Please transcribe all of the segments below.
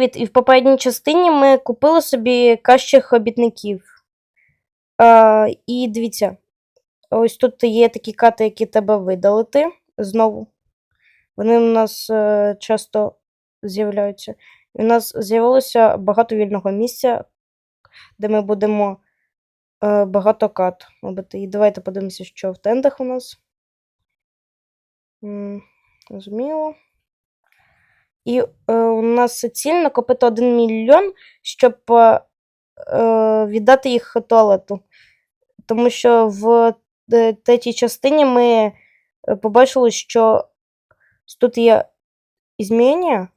Привіт, і в попередній частині ми купили собі кращих робітників. А, і дивіться, ось тут є такі карти, які треба видалити знову. Вони у нас е, часто з'являються. І у нас з'явилося багато вільного місця, де ми будемо е, багато кат робити. І давайте подивимося, що в тендах у нас. М, Зрозуміло. І е, у нас ціль накопити 1 мільйон, щоб е, е, віддати їх туалету. Тому що в е, третій частині ми е, побачили, що тут є змінення.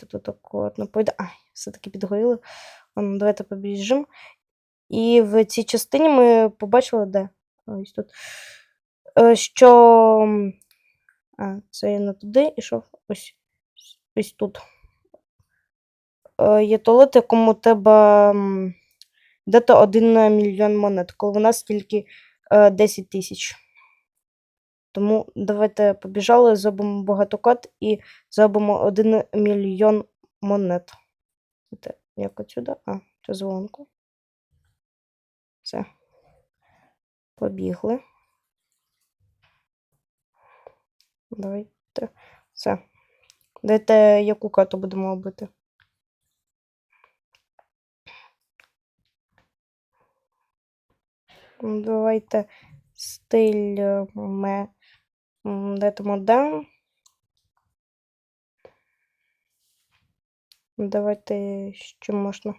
Це тут акуратно пойде. Ай, все-таки підгоріли. Ладно, давайте побіжимо. І в цій частині ми побачили, де? Ось тут. Що. А, це я не туди ішов. Ось, ось тут. Е, Є туалет, якому треба дати 1 мільйон монет, коли у нас тільки е, 10 тисяч. Тому давайте побіжали, зробимо багато кат і зробимо 1 мільйон монет. Це як отсюди? А, це дзвонку. Все. Побігли. Давайте. Все. Дайте, яку карту будемо робити. Ну, Давайте стиль е, ме. Дайте модем. Давайте що можна.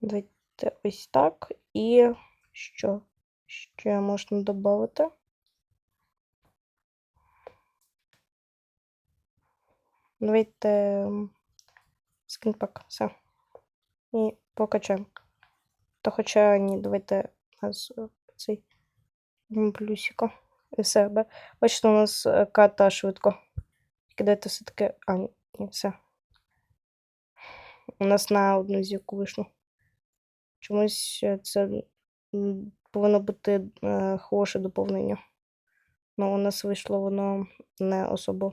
Давайте ось так. І що ще можна додати? Давайте м, скрінпак, все. І покачаємо. Та хоча ні, давайте нас е, цей м, плюсика. І все. Бачите, у нас е, карта швидко. Тільки давайте все-таки. А, ні, все. У нас на одну зірку вийшло. Чомусь е, це повинно бути е, хороше доповнення. Ну, у нас вийшло воно не особо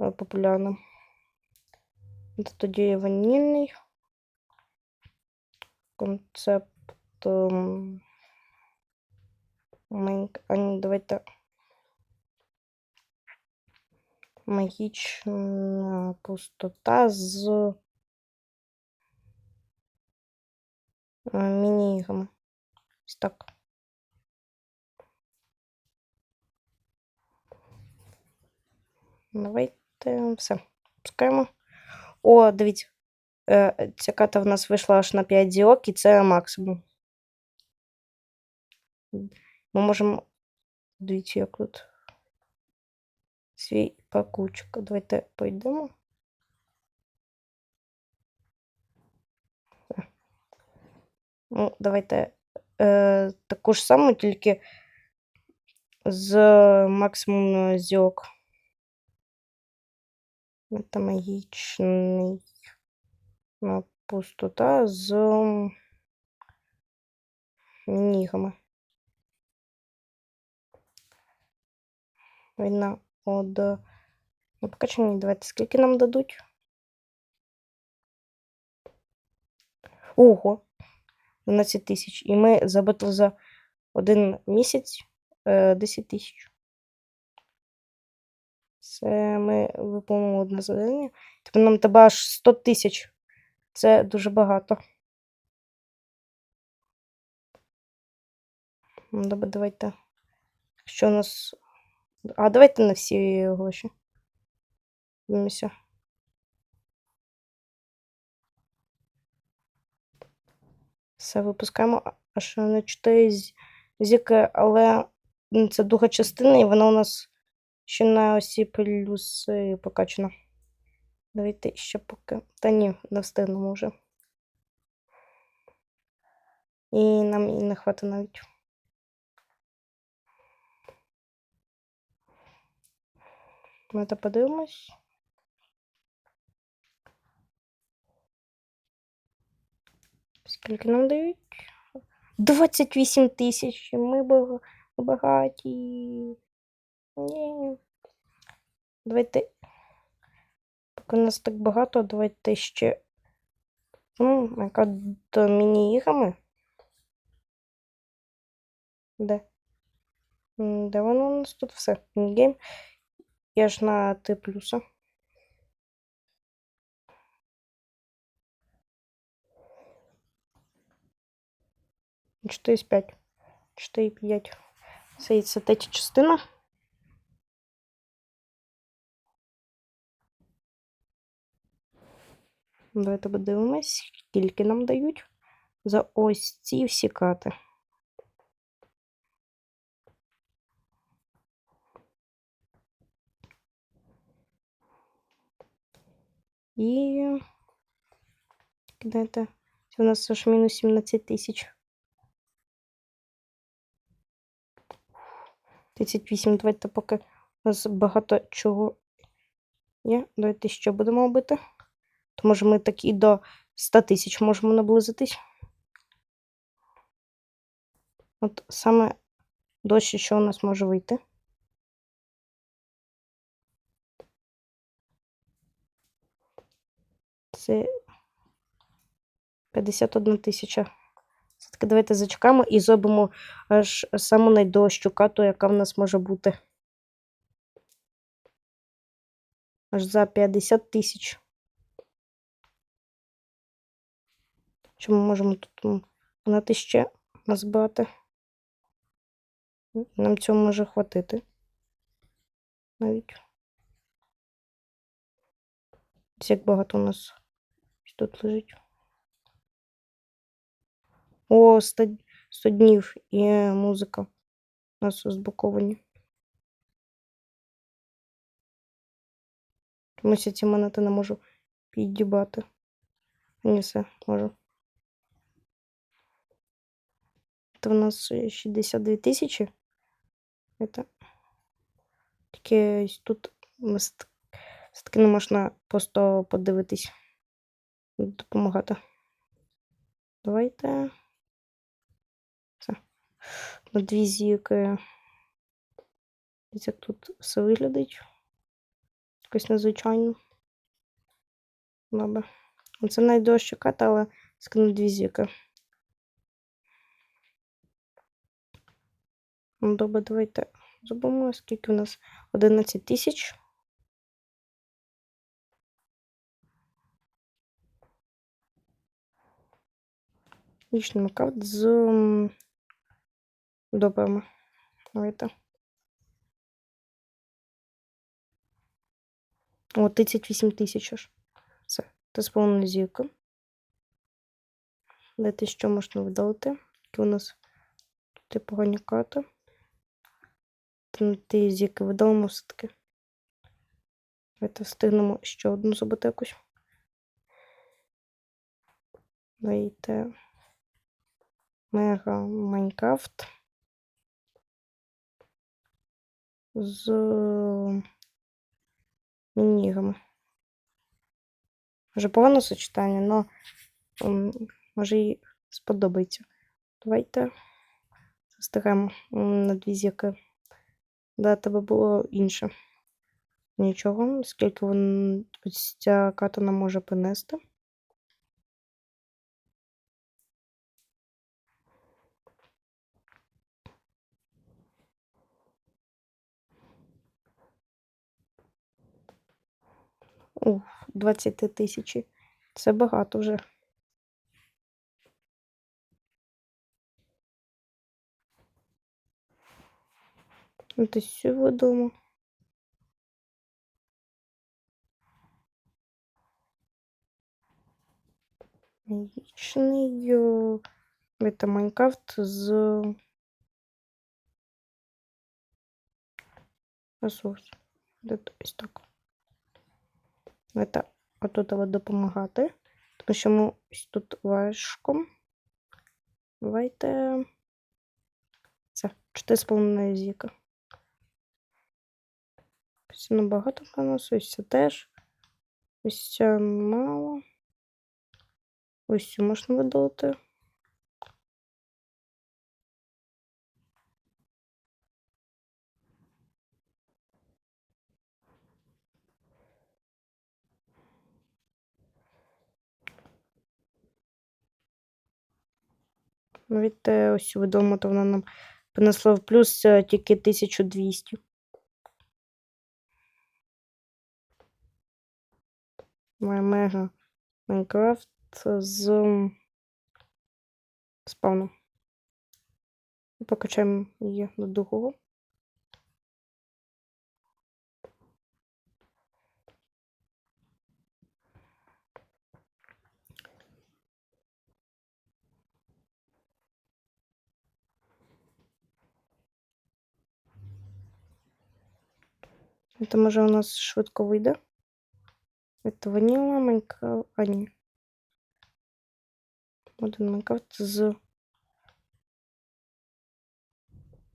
е, популярним. Та Тоді ванільний концепт. ем, Майнк... А ні, давайте. Магічна пустота з міні-іграми. Так. Давайте все. Пускаємо. О, дивіться. Е, ця карта в нас вийшла аж на 5 зірок, і це максимум. Ми можемо. Дивіться, як тут. Свій пакучок. Давайте пойдемо. Ну, давайте е, таку ж саму, тільки з максимум зірок. Це магічний ну, пустота з нігами. Видно од. Ну, покачені, давайте скільки нам дадуть. Ого! 12 тисяч. І ми забили за один місяць е, 10 тисяч. Це ми виконуємо одне завдання. Тепер нам треба аж 100 тисяч. Це дуже багато. Ну, Добре, давайте. Що у нас. А давайте на всі гроші. Дивимося. Все випускаємо а- аж на 4 з- зірки, але це друга частина, і вона у нас ще на осі плюси покачана. Давайте ще поки. Та ні, не встигнемо вже. І нам і не хватить навіть. Давайте подивимось. Скільки нам дають? 28 тисяч. Ми багаті. Ні. Давайте. Поки нас так багато, давайте ще. Ну, яка до міні-іграми. Де? Де воно у нас тут все? Мінігейм. Я ж на Т плюса. Чотири з п'ять. Чотири п'ять. Це, це третя частина. Давайте подивимось, скільки нам дають за ось ці всі кати. І кидайте. Це у нас аж мінус 17 тисяч. 38. Давайте поки у нас багато чого є. Давайте ще будемо робити. То може ми так і до 100 тисяч можемо наблизитись. От саме дощі, що у нас може вийти. Це 51 тисяча. Все-таки давайте зачекаємо і зробимо аж саму найдорожчу карту, яка в нас може бути. Аж за 50 тисяч. Що ми можемо тут на ще назбирати? Нам цього може хватити. Навіть. Як багато у нас тут лежить. О, 100, 100 днів і музика у нас розблоковані. Чомусь я ці монети не можу піддібати. Ні, все, можу. Це в нас 62 тисячі. Это... Тільки тут все таки не можна просто подивитись, допомагати. Давайте. На дві зірки. Ось Як тут все виглядить. Якось незвичайно. Добре. Це найдорожча карта, але скину дві зірки. Ну, добре, давайте зробимо, скільки у нас 11 тисяч. Вічний нокаут з м, добрими. Давайте. О, 38 тисяч аж. Все. Це сповнена зірка. Дайте що можна видалити. Які у нас тут погані карти. Ті зірки видалимо все-таки. Давайте встигнемо ще одну зробити якусь. Давайте. Мега Майнкрафт. З мінігами. Вже погано сочетання, але може їй сподобається. Давайте застаємо на дві зірки. Да, тебе було інше. Нічого, скільки вон, ця карта нам може принести. Ух, 20 тисячі. Це багато вже. Це все видимо. Вічний це Майнкрафт з ресурс. Ось так. Давайте отут от допомагати, тому що ми тут важко. Давайте. Це 4,5 зіка. Ось набагато в нас, ось це теж. Ось це мало. Ось цю можна видалити. Від е, ось відомо, то вона нам принесла в плюс е, тільки 1200. Моя мега Майнкрафт з м, спавну. Покачаємо її до другого. Це може у нас швидко вийде. Це ваніла Майнкрафт. А, ні. Один Майнкрафт з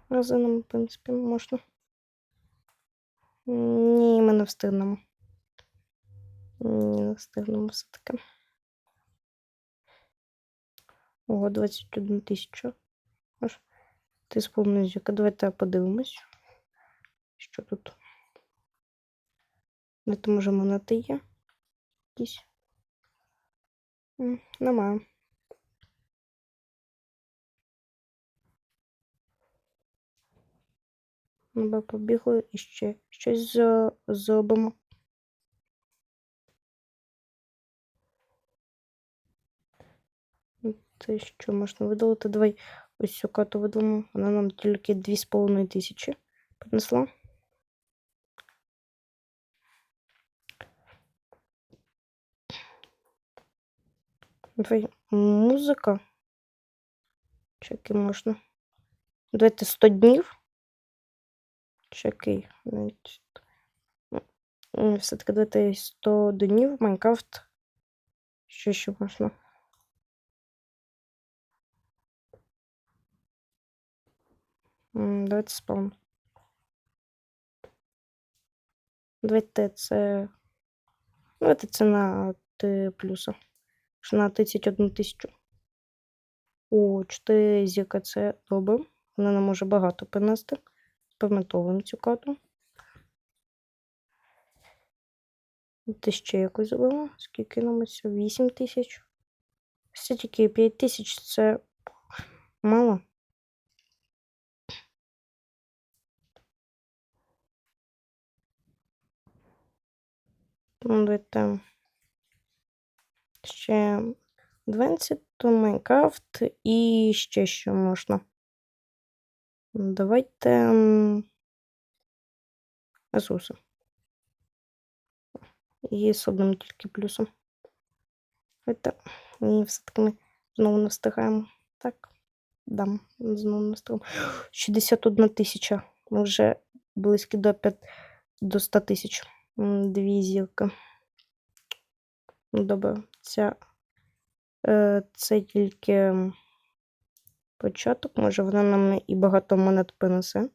магазином, в принципі, можна. Ні, ми не встигнемо. Ні, не встигнемо все-таки. Ого, 21 тисяча. Ти зірка. Давайте подивимось. Що тут? Де то може монети є? Якісь? Немає. Ми побігли і ще щось зробимо. Це що можна видалити? Давай ось цю карту видалимо. Вона нам тільки 2,5 тисячі принесла. Давай музика. Чеки можна. Давайте 100 днів. Навіть. Все-таки давайте 100 днів Майнкрафт. Що ще можна? Давайте спам. Давайте це. Давайте це на Т плюса. Що на 31 тисячу. О, 4 зірка це добре. Вона нам може багато принести. Запам'ятовуємо цю карту. Ти ще якось зробила? Скільки нам ось? 8 тисяч. Все тільки 5 тисяч це мало. Ну, давайте ще 20, то Майнкрафт і ще що можна. Давайте м. І з одним тільки плюсом. Давайте. Ні, все-таки ми знову не встигаємо. Так. Дам, знову не встигаємо. 61 тисяча. Ми вже близькі до 5, до 100 тисяч. Дві зірки. Добре, ця, е, це тільки початок. Може, вона нам і багато монет принесе.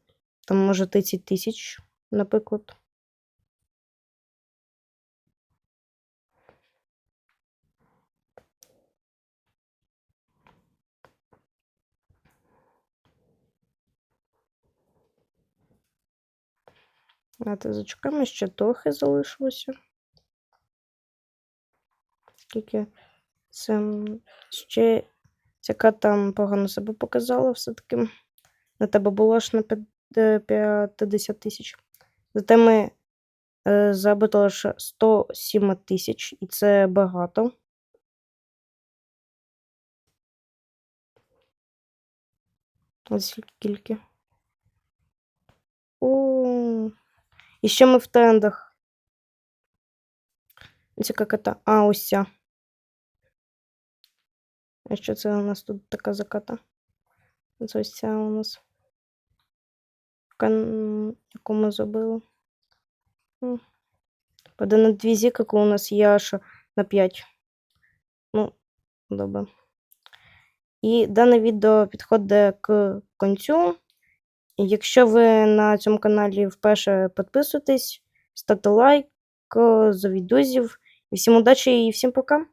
Там, може, 30 тисяч, наприклад. Зачекаємо, ще трохи залишилося. Скільки це ще яка там погано себе показала все-таки. На тебе було аж на е, 50 тисяч. Зате ми е, забито лише 107 тисяч, і це багато. Ось скільки. О, і ще ми в трендах. Це яка кота. А, ось ця. А що це у нас тут така заката? Це ось ця у нас. Яку ми забили. Паде на дві коли у нас є аж на 5. Ну, добре. І дане відео підходить к кінцю. І Якщо ви на цьому каналі вперше підписуєтесь, ставте лайк, завіть друзів. Всім удачі і всім пока!